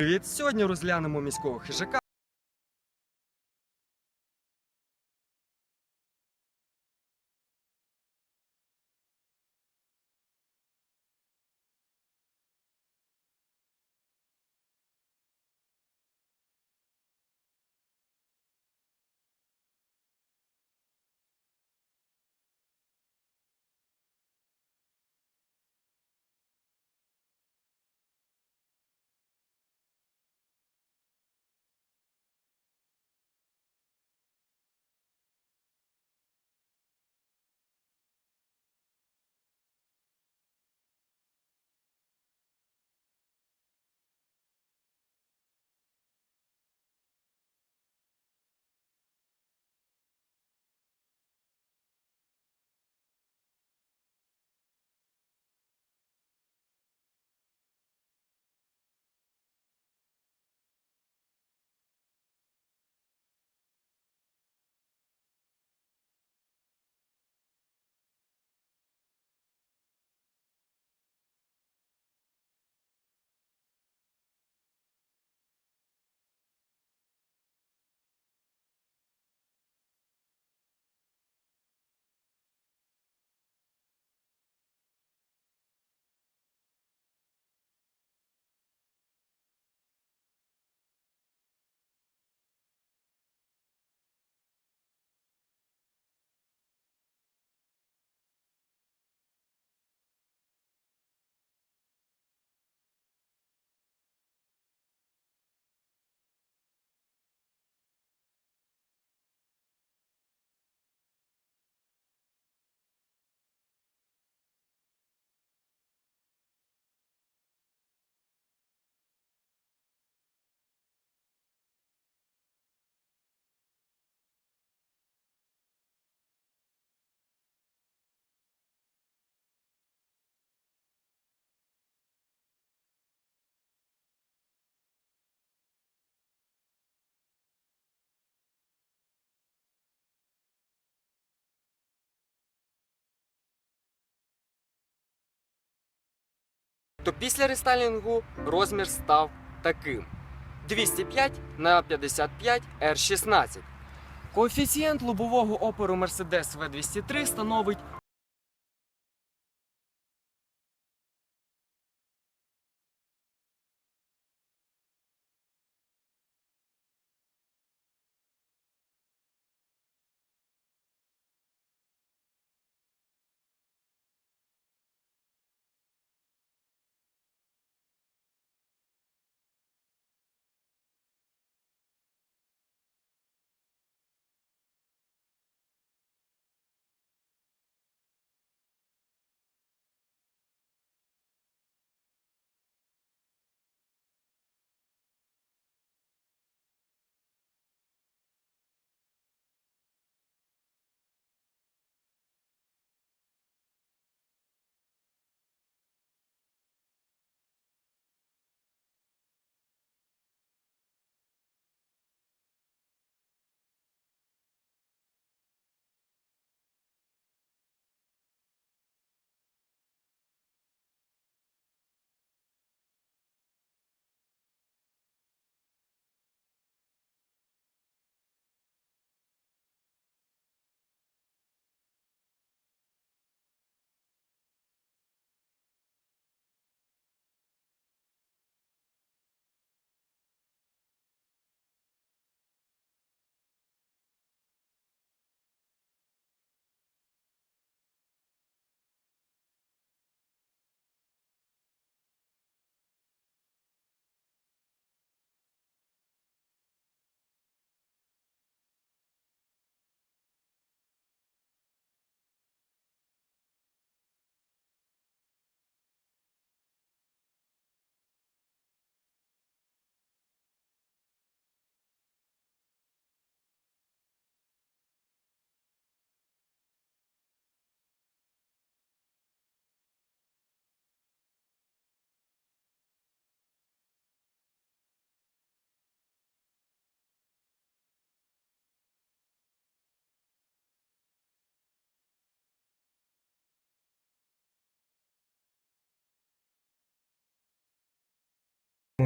Привіт! Сьогодні розглянемо міського хижака. То після рестайлінгу розмір став таким: 205 на 55 R16. Коефіцієнт лобового опору Mercedes V203 становить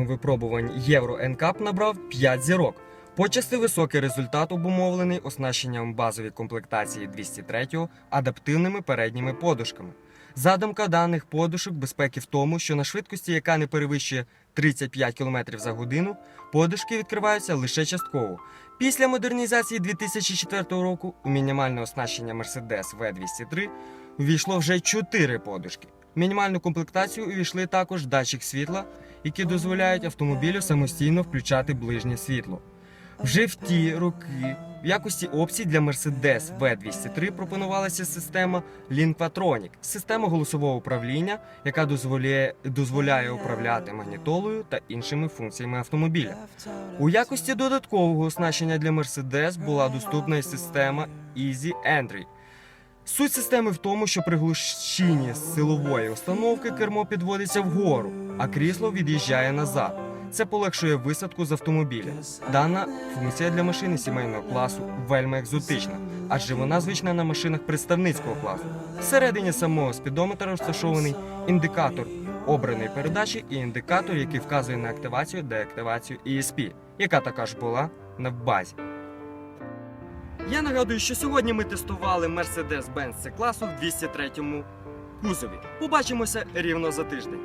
випробувань Євро NCAP набрав 5 зірок. Почасти високий результат обумовлений оснащенням базової комплектації 203 адаптивними передніми подушками. Задумка даних подушок безпеки в тому, що на швидкості, яка не перевищує 35 км за годину, подушки відкриваються лише частково. Після модернізації 2004 року у мінімальне оснащення Mercedes V203 увійшло вже 4 подушки. Мінімальну комплектацію увійшли також датчик світла, які дозволяють автомобілю самостійно включати ближнє світло. Вже в ті роки в якості опцій для Mercedes V203 пропонувалася система Linkpatronic – система голосового управління, яка дозволяє, дозволяє управляти магнітолою та іншими функціями автомобіля. У якості додаткового оснащення для Mercedes була доступна система Easy Entry. Суть системи в тому, що при глушінні силової установки кермо підводиться вгору, а крісло від'їжджає назад. Це полегшує висадку з автомобіля. Дана функція для машини сімейного класу вельми екзотична, адже вона звична на машинах представницького класу. Всередині самого спідометра розташований індикатор обраної передачі і індикатор, який вказує на активацію деактивацію ESP, яка також була на базі. Я нагадую, що сьогодні ми тестували Mercedes-Benz C класу в 203 кузові. Побачимося рівно за тиждень.